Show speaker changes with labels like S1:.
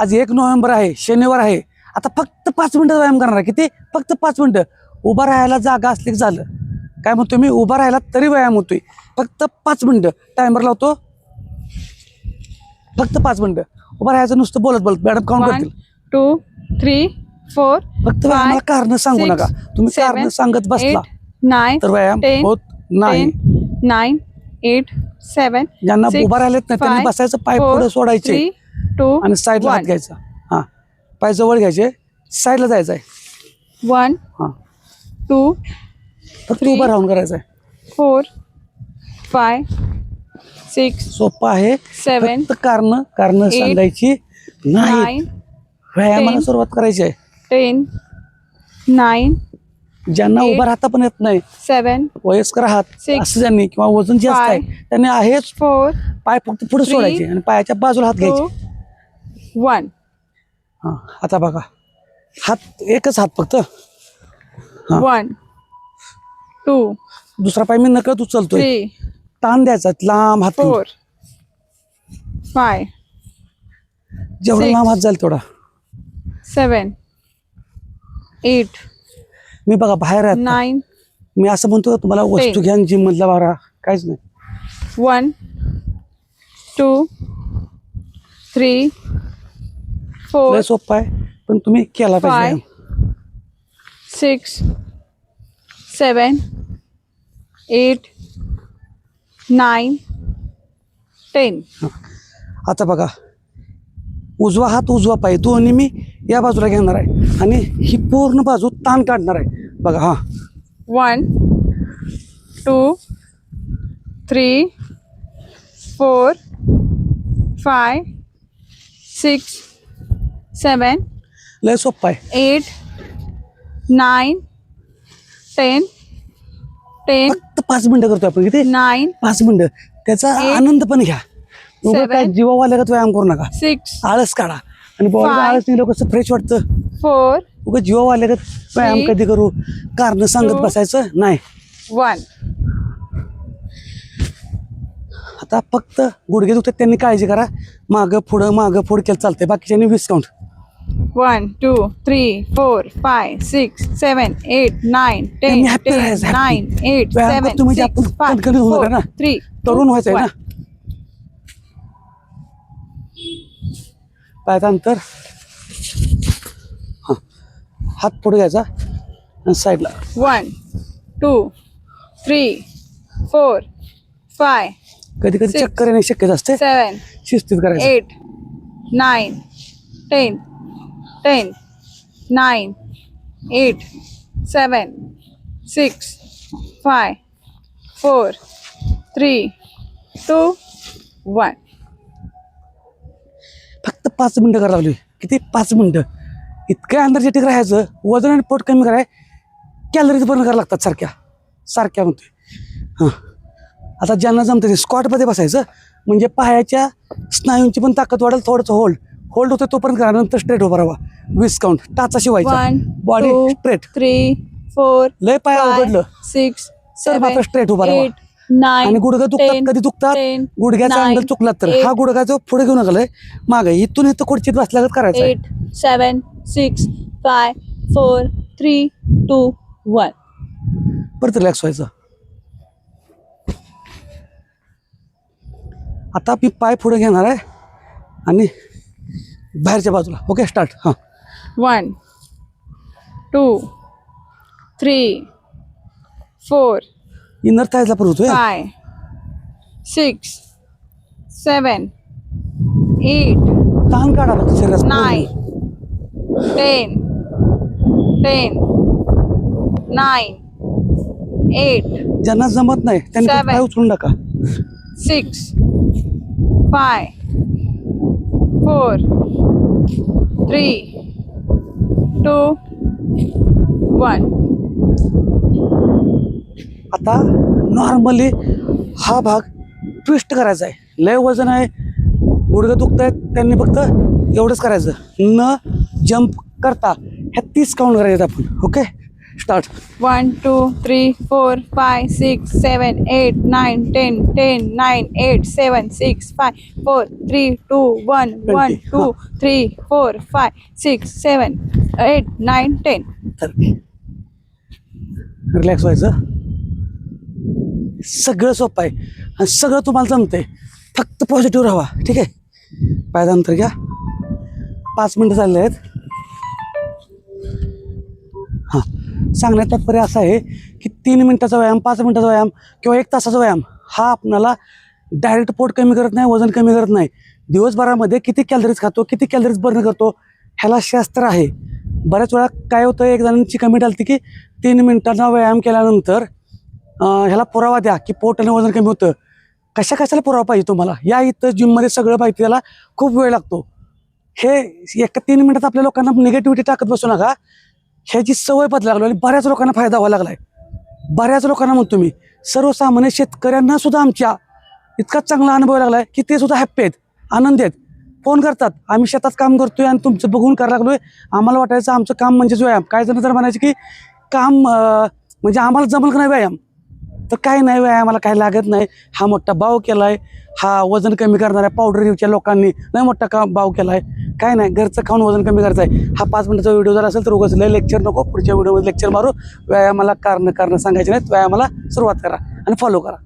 S1: आज एक नोव्हेंबर आहे शनिवार आहे. आता फक्त पाच मिनिटं व्यायाम करणार आहे. किती? फक्त पाच मिनिटं. उभा राहायला जागा असली झालं. काय म्हणतो मी? उभा राहायला तरी व्यायाम होतोय. फक्त पाच मिनिटं. टायमर लावतो. फक्त पाच मिनिटं. उभा राहायचं नुसतं बोलत बोलत. मॅडम काउंट करतील.
S2: टू थ्री फोर
S1: फक्त व्यायामाला कारण सांगू नका. तुम्ही कारण सांगत बसला.
S2: नाईन
S1: तर व्यायाम होत नाही.
S2: नाईन एट सेवन
S1: ज्यांना उभा राहिलेत नाही त्यांनी बसायचं पाय पुढे सोडायचे.
S2: टू
S1: आणि साईडला हात घ्यायचा. हा. पाय जवळ घ्यायचे. साईडला जायचं आहे
S2: वन.
S1: हा.
S2: टू.
S1: फक्त. उभं राहून करायचं आहे
S2: फोर. फाय. सिक्स.
S1: सोपं आहे.
S2: सेवन
S1: फक्त कारण कारण
S2: eight,
S1: सांगायची नाही
S2: नाईन.
S1: व्यायामाला
S2: ten,
S1: सुरुवात करायची आहे.
S2: टेन. नाईन.
S1: ज्यांना
S2: eight,
S1: उभं राहता पण येत नाही
S2: सेवन
S1: वयस्कर आहात
S2: six,
S1: असं ज्यांनी किंवा वजन जास्त आहे
S2: five,
S1: त्यांनी आहेच.
S2: फोर.
S1: पाय फक्त पुढे
S2: three,
S1: सोडायचे आणि पायाच्या बाजूला हात
S2: टू.
S1: घ्यायचे.
S2: वन.
S1: हा आता बघा. हात एकच हात फक्त.
S2: वन. टू.
S1: दुसरा पाय मी नकळत उचलतोय.
S2: थ्री.
S1: ताण द्यायचा लांब हात
S2: फोर. फाय.
S1: जेवढा. लांब हात जाईल तेवढा.
S2: सेवन. एट.
S1: मी बघा बाहेर आहे.
S2: नाईन.
S1: मी असं म्हणतो तुम्हाला वस्तू. घ्या जिम मधला वारा. काहीच नाही.
S2: वन. टू. थ्री. फोर
S1: लय सोपं आहे पण तुम्ही केला पाहिजे.
S2: Five. Six seven eight nine ten.
S1: आता बघा उजवा हात उजवा पाय दोन्ही मी या बाजूला घेणार आहे आणि ही पूर्ण बाजू ताण काढणार आहे. बघा हा.
S2: One two three four five six seven
S1: लय सोपं आहे
S2: एट नाईन टेन टेन
S1: फक्त पाच मिनिटं करतोय आपण किती
S2: नाईन
S1: पाच मिनिटं त्याचा
S2: Eight.
S1: आनंद पण घ्या उगा
S2: Seven.
S1: काय व्यायाम करू नका
S2: सिक्स
S1: आळस काढा आणि बॉडी
S2: Five.
S1: आळस निघलं कसं फ्रेश वाटतं
S2: फोर
S1: उगा जीवावाल्यागत व्यायाम
S2: Three.
S1: कधी करू कारण सांगत
S2: Two.
S1: बसायचं नाही
S2: वन
S1: आता फक्त गुडघे दुखतात त्यांनी काळजी करा मागं पुढं मागं पुढं केलं चालतंय बाकीच्यांनी वीस count
S2: one two three four five six seven eight nine ten ten. Nine eight seven six five four. Three
S1: तरुण व्हायचंय ना पायात अंतर हा हात पुढे घ्यायचा आणि साईडला
S2: one two three four five
S1: कधी कधी. चक्कर येणे शक्यता असते
S2: सेवन
S1: शिस्तीत करायचं
S2: eight nine ten ten nine eight seven six five four three two one.
S1: फक्त पाच मिनटं करायला लागली किती? पाच मिनटं. इतकं एनर्जेटिक राहायचं वजन आणि पोट कमी कराय कॅलरीज बर्न करायला लागतात सारख्या. सारख्या म्हणते हां. आता ज्यांना जमतं ते स्कॉटमध्ये बसायचं म्हणजे पायाच्या स्नायूंची पण ताकद वाढेल थोडंसं होल्ड होल्ड होतं तोपर्यंत करा नंतर स्ट्रेट उभा राहा. वीस काउंट टाचा शिवायचा.
S2: One
S1: body straight
S2: three four
S1: लय पाय अवघडलं
S2: सिक्स
S1: तर मात्र straight उभा राहा. आणि गुडघं दुखतात? कधी दुखतात? गुडघ्याचा अँगल चुकला तर. हा गुडघा जो पुढे घेऊन आलाय मागे इथून इथं खुर्चीत बसल्यागत करायचा.
S2: Eight seven six five four three two one
S1: परत रिलॅक्स व्हायचं. आता मी पाय पुढे घेणार आहे. आणि बाहेरच्या बाजूला. ओके स्टार्ट हां.
S2: One two three four
S1: inner थायला पण होतोय.
S2: फाय सिक्स सेवन एट
S1: ताण काढा फक्त शरीरात.
S2: Nine ten ten nine eight
S1: ज्यांना जमत नाही त्यांनी. पाय उचलून टाका.
S2: Six five four three two one.
S1: आता नॉर्मली हा भाग ट्विस्ट करायचा आहे. लय वजन आहे. गुडघं दुखत आहेत त्यांनी फक्त एवढंच करायचं. न जंप करता ह्या तीस काउंट करायचं आपण. Okay start.
S2: One two three four five six seven eight nine ten ten nine eight seven six five four three two
S1: one
S2: one two three four five six seven eight nine
S1: ten. Relax व्हायचं. सगळं सोपं आहे. आणि सगळं तुम्हाला जमतंय. फक्त positive राहा ठीक आहे? पायदानंतर घ्या. पाच मिनटं चालले आहेत. सांगण्यात तात्पर्य असं आहे की तीन मिनटाचा व्यायाम पाच मिनटाचा व्यायाम किंवा एक तासाचा व्यायाम हा आपणाला डायरेक्ट पोट कमी करत नाही वजन कमी करत नाही. दिवसभरामध्ये किती कॅलरीज खातो किती कॅलरीज बर्न करतो ह्याला शास्त्र आहे. बऱ्याच वेळा काय होतं एक जणांची कमेंट आली की तीन मिनटांचा व्यायाम केल्यानंतर ह्याला पुरावा द्या की पोट आणि वजन कमी होतं. कशा कशाला पुरावा पाहिजे तुम्हाला? या इथं जिममध्ये सगळं पाहिजे त्याला खूप वेळ लागतो. हे एका तीन मिनटात आपल्या लोकांना निगेटिव्हिटी टाकत बसू नका. ह्याची सवय बदलायला लागली आणि बऱ्याच लोकांना फायदा व्हायला लागलाय. बऱ्याच लोकांना म्हणतो मी सर्वसामान्य शेतकऱ्यांना सुद्धा आमच्या इतका चांगला अनुभव लागलाय की ते सुद्धा हॅप्पी आहेत आनंदी आहेत. फोन करतात आम्ही शेतात काम करतोय आणि तुमचं बघून करायला लागलोय. आम्हाला वाटायचं आमचं काम म्हणजेच व्यायाम. काय जण तर म्हणायचं की काम म्हणजे आम्हाला जमल का नाही व्यायाम? तर काय नाही व्यायामाला काय लागत नाही. हा मोठा बाव केलाय. हा वजन कमी करणाऱ्या पावडर युजच्या लोकांनी. नाही मोठा का बाव केलाय. काय नाही घरचं खाऊन वजन कमी करायचं आहे हा पाच मिनिटाचा व्हिडिओ जर असेल तर उगाच लय लेक्चर नको पुढच्या व्हिडिओमध्ये लेक्चर मारू. व्यायामाला कारण कारण सांगायचे नाहीत व्यायामाला सुरुवात करा आणि फॉलो करा.